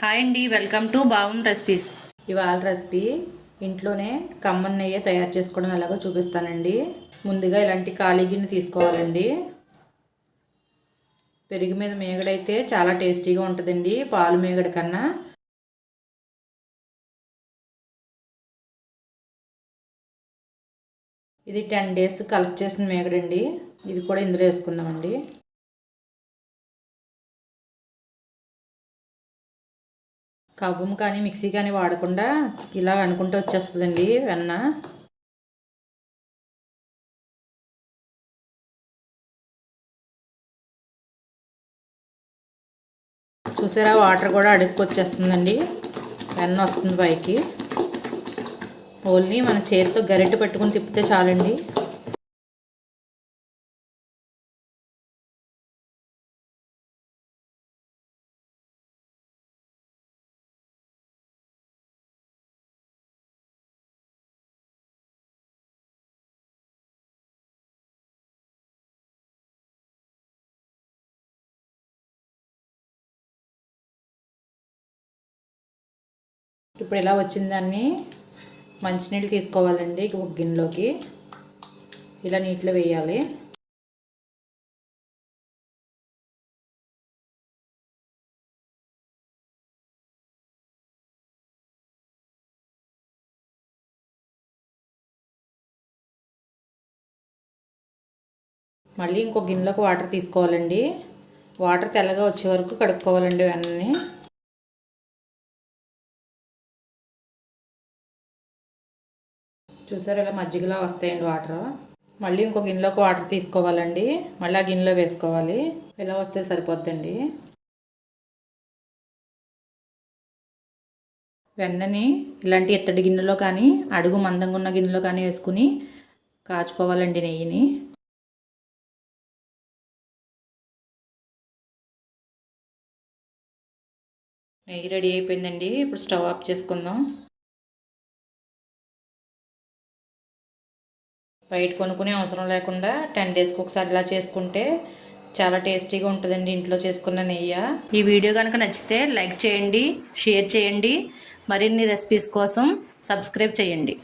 Hi అండి welcome to బావం recipes. ఇవాళ రెసిపీ ఇంట్లోనే కమ్మన్ నెయ్యి తయారు చేసుకోవడం ఎలాగో చూపిస్తానండి. ముందుగా ఇలాంటి ఖాళీ గిన్నె తీసుకోవాలండి. పెరుగు మీద మేగడైతే చాలా టేస్టీగా ఉంటుందండి పాలు మేగడ కన్నా. ఇది టెన్ డేస్ కలెక్ట్ చేసిన మేగడండి. ఇది కూడా ఇందులో వేసుకుందామండి. కవ్వం కానీ మిక్సీ కానీ వాడకుండా ఇలా అనుకుంటే వచ్చేస్తుందండి వెన్న. చూసారా వాటర్ కూడా అడుక్కు వచ్చేస్తుందండి. వెన్న వస్తుంది పైకి. ఓన్లీ మన చేతితో గరిటె పెట్టుకుని తిప్పితే చాలండి. ఇప్పుడు ఇలా వచ్చిన దాన్ని? మంచినీళ్ళు తీసుకోవాలండి ఒక గిన్నెలోకి. ఇలా నీటిలో వేయాలి. మళ్ళీ ఇంకో గిన్నెలోకి వాటర్ తీసుకోవాలండి. వాటర్ తెల్లగా వచ్చే వరకు కడుక్కోవాలండి వెన్నని చూసారు ఇలా మజ్జిగలా వస్తాయండి వాటర్. మళ్ళీ ఇంకో గిన్నెలోకి వాటర్ తీసుకోవాలండి. మళ్ళీ ఆ గిన్నెలో వేసుకోవాలి. ఇలా వస్తే సరిపోద్దండి? వెన్నని ఇలాంటి ఎత్తడి గిన్నెలో కానీ అడుగు మందంగా ఉన్న గిన్నెలో కానీ వేసుకుని కాచుకోవాలండి నెయ్యిని. నెయ్యి రెడీ అయిపోయిందండి. ఇప్పుడు స్టవ్ ఆఫ్ చేసుకుందాం. బయట కొనుక్కునే అవసరం లేకుండా టెన్ డేస్కి ఒకసారి ఇలా చేసుకుంటే చాలా టేస్టీగా ఉంటుందండి ఇంట్లో చేసుకున్న నెయ్యి. ఈ వీడియో కనుక నచ్చితే లైక్ చేయండి షేర్ చేయండి. మరిన్ని రెసిపీస్ కోసం సబ్స్క్రైబ్ చేయండి.